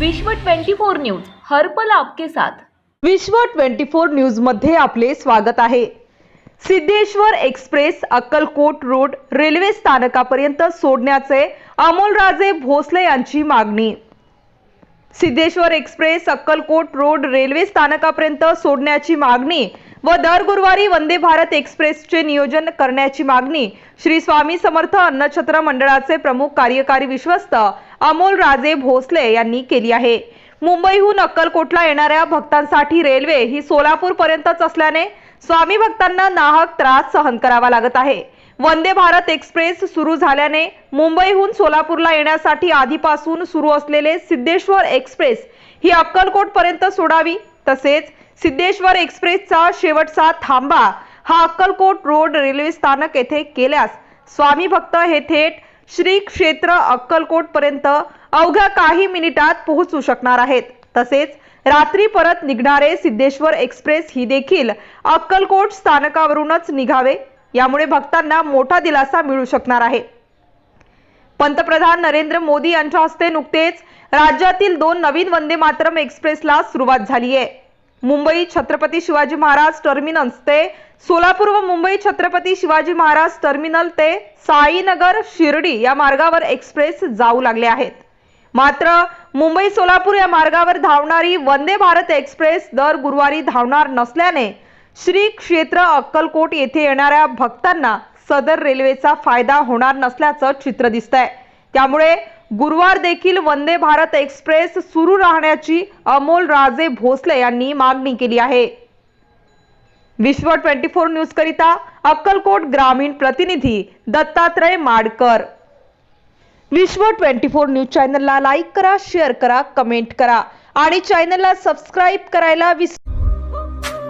विश्व 24 न्यूज हरपल आपके साथ. विश्व 24 न्यूजमध्ये आपले स्वागत आहे. Siddheshwar express Akkalkot road railway स्थानकापर्यंत सोडण्याचे अमोलराजे भोसले यांची मागणी. Siddheshwar express Akkalkot road railway स्थानकापर्यंत सोडण्याची मागणी व दर गुरुवारी वंदे भारत एक्सप्रेसचे नियोजन करण्याची मागणी श्री स्वामी समर्थ अन्नछत्र मंडळाचे प्रमुख कार्यकारी विश्वस्त अमोल राजे भोसले यांनी केली आहे. मुंबईहून अक्कलकोटला येणाऱ्या भक्तांसाठी रेल्वे ही सोलापूर पर्यंतच असल्याने स्वामी भक्तांना नाहक त्रास सहन करावा लागत आहे. वंदे भारत एक्सप्रेस सुरू झाल्याने मुंबईहून सोलापूरला येण्यासाठी आधीपासून सुरू असलेले सिद्धेश्वर एक्सप्रेस ही अक्कलकोट पर्यंत सोडावी तसेच सिद्धेश्वर एक्सप्रेसचा शेवटचा थांबा. हा अक्कलकोट रोड रेल्वे स्थानक येथे केल्यास स्वामी भक्त हे थेट श्री क्षेत्र अक्कलकोट पर्यंत अवघ्या काही मिनिटात पोहोचू शकणार आहेत. तसेच रात्री परत निघणारे सिद्धेश्वर एक्सप्रेस ही देखील अक्कलकोट स्थानकावरूनच निघावे. यामुळे भक्तांना मोठा दिलासा मिळू शकणार आहे. पंतप्रधान नरेंद्र मोदी यांच्या हस्ते नुकतेच राज्यातील दोन नवीन वंदे मातरम एक्सप्रेसला सुरुवात झाली आहे मुंबई छत्रपती शिवाजी महाराज टर्मिनस ते सोलापूर व मुंबई छत्रपती शिवाजी महाराज टर्मिनल ते साईनगर शिर्डी या मार्गावर एक्सप्रेस जाऊ लागले आहेत. मात्र मुंबई सोलापूर या मार्गावर धावणारी वंदे भारत एक्सप्रेस दर गुरुवारी धावणार नसल्याने श्री क्षेत्र अक्कलकोट येथे येणाऱ्या भक्तांना सदर रेल्वेचा फायदा होणार नसल्याचं चित्र दिसतंय. त्यामुळे गुरुवार देखील वंदे भारत एक्सप्रेस सुरू राहण्याची अमोल राजे भोसले यांनी मागणी केली आहे. विश्व ट्वेंटी फोर न्यूज करिता अक्कलकोट ग्रामीण प्रतिनिधी Dattatray Madkar. Vishwa twenty four news चॅनलला लाईक करा शेअर करा कमेंट करा आणि चॅनलला सबस्क्राईब करायला विसरू